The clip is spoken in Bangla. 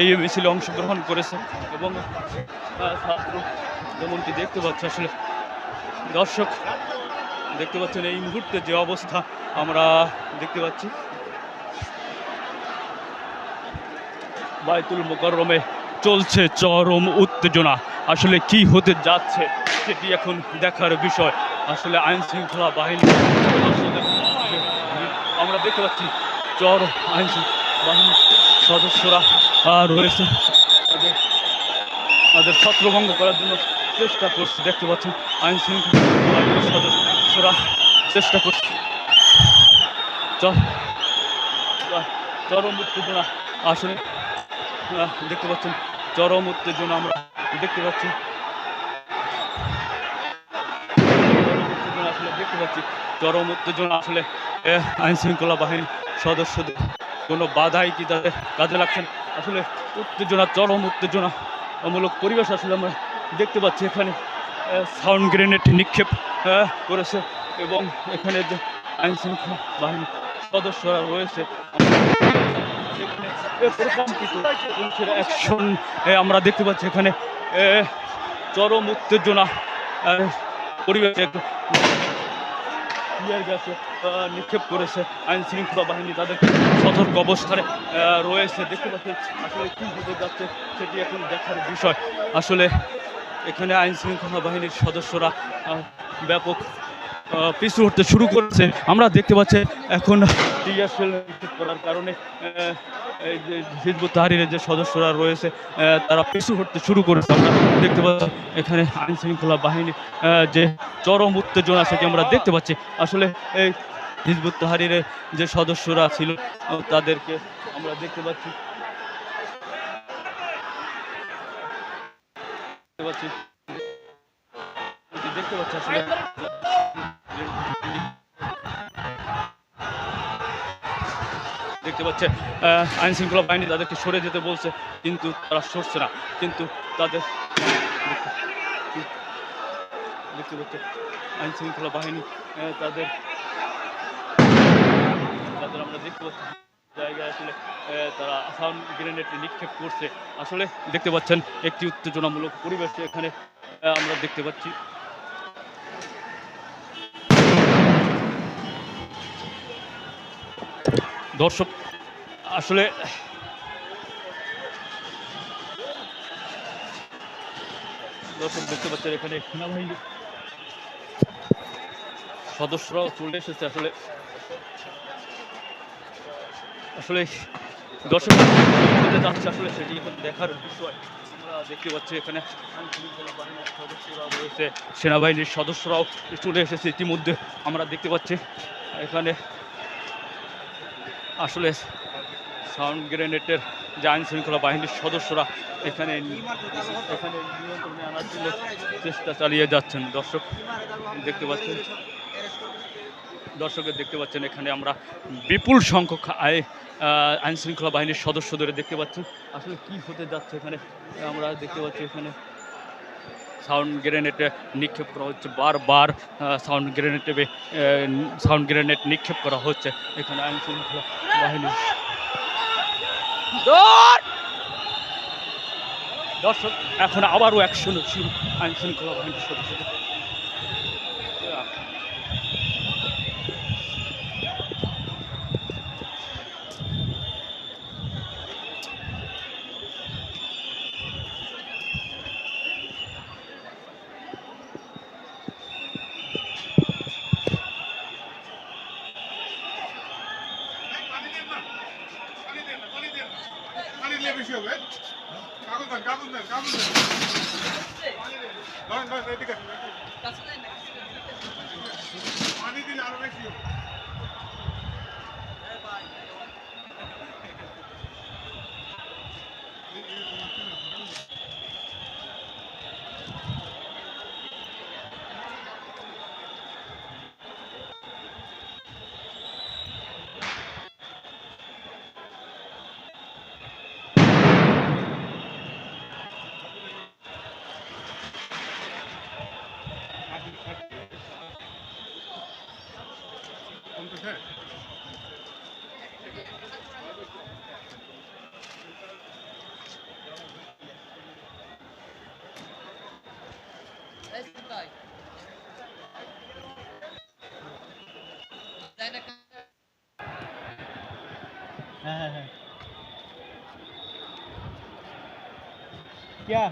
এই মিছিলে অংশগ্রহণ করেছে এবং ছাত্র যেমনটি দেখতে পাচ্ছি, আসলে দর্শক দেখতে পাচ্ছেন এই মুহূর্তে যে অবস্থা আমরা দেখতে পাচ্ছি। বাইতুল মোকাররমে চলছে চরম উত্তেজনা। আসলে কি হতে যাচ্ছে সেটি এখন দেখার বিষয়। আসলে আইন শৃঙ্খলা বাহিনী আমরা দেখতে পাচ্ছি চর আইন বাহিনীর সদস্যরা রয়েছে। তাদের ছত্রভঙ্গ করার জন্য চেষ্টা করছে। দেখতে পাচ্ছেন, আইন শৃঙ্খলা সদস্যরা চেষ্টা করছে। চরম উত্তেজনা আসলে দেখতে পাচ্ছেন, চরম উত্তেজনা আমরা দেখতে পাচ্ছি। দেখতে পাচ্ছি, চরম উত্তেজনা আসলে আইন শৃঙ্খলা বাহিনীর সদস্যদের কোনো বাধাই কি তাদের কাজে লাগছেন আসলে উত্তেজনা, চরম উত্তেজনা মূলক পরিবেশ আসলে আমরা দেখতে পাচ্ছি এখানে সাউন্ড গ্রেনেড নিক্ষেপ করেছে এবং এখানে যে আইন শৃঙ্খলা বাহিনীর সদস্যরা রয়েছে অ্যাকশন আমরা দেখতে পাচ্ছি এখানে চরম উত্তেজনা পরিবেশ টিয়ার গ্যাসে নিক্ষেপ করেছে আইন শৃঙ্খলা বাহিনী। তাদের সতর্ক অবস্থায় রয়েছে। দেখতে পাচ্ছেন, আসলে কী হতে যাচ্ছে সেটি এখন দেখার বিষয়। আসলে এখানে আইন শৃঙ্খলা বাহিনীর সদস্যরা ব্যাপক পিছু হতে শুরু করেছে। আমরা দেখতে পাচ্ছি এখন করার কারণে হিজবুত তাহারিরের যে সদস্যরা রয়েছে তারা পিছু হতে শুরু করেছে। আমরা দেখতে পাচ্ছি এখানে আইন শৃঙ্খলা বাহিনী যে চরম উত্তেজনা সেটি আমরা দেখতে পাচ্ছি। আসলে এই হিজবুত তাহারিরের যে সদস্যরা ছিল তাদেরকে আমরা দেখতে পাচ্ছি দেখতে পাচ্ছি। দেখতে পাচ্ছি আসলে দেখতে পাচ্ছে আইন শৃঙ্খলা বাহিনী তাদেরকে সরে যেতে বলছে, কিন্তু তারা সরছে না, কিন্তু তাদের দেখতে পাচ্ছে, আইন শৃঙ্খলা বাহিনী তাদের তাদের আমরা দেখতে পাচ্ছি জায়গায় আসলে তারা সাউন্ড গ্রেনেড নিক্ষেপ করছে। আসলে দেখতে পাচ্ছেন, একটি উত্তেজনামূলক পরিবেশ এখানে আমরা দেখতে পাচ্ছি। দর্শক, আসলে দর্শক দেখতে পাচ্ছেন এখানে সেনাবাহিনী সদস্যরাও চলে এসেছে। আসলে আসলে দর্শক যাচ্ছে আসলে সেটি এখন দেখার বিষয়। দেখতে পাচ্ছি এখানে রয়েছে সেনাবাহিনীর সদস্যরাও চলে এসেছে। ইতিমধ্যে আমরা দেখতে পাচ্ছি এখানে আসলে সাউন্ড গ্রেনেডের যে আইন শৃঙ্খলা বাহিনীর সদস্যরা এখানে এখানে নিয়ন্ত্রণে আনার জন্য চেষ্টা চালিয়ে যাচ্ছেন। দর্শক দেখতে পাচ্ছেন দর্শকের দেখতে পাচ্ছেন এখানে আমরা বিপুল সংখ্যক আয় আহ, আইন শৃঙ্খলা বাহিনীর সদস্যদের দেখতে পাচ্ছি আসলে কি হতে যাচ্ছে এখানে? আমরা দেখতে পাচ্ছি এখানে সাউন্ড গ্রেনেড নিক্ষেপ করা হচ্ছে, বারবার সাউন্ড গ্রেনেডে সাউন্ড গ্রেনেড নিক্ষেপ করা হচ্ছে। এখানে আইন শৃঙ্খলা বাহিনী। দর্শক, এখন আবারও অ্যাকশন শুরু আইন শৃঙ্খলা বাহিনীর সদস্যদের পানি দিলে আরও বেশি क्या?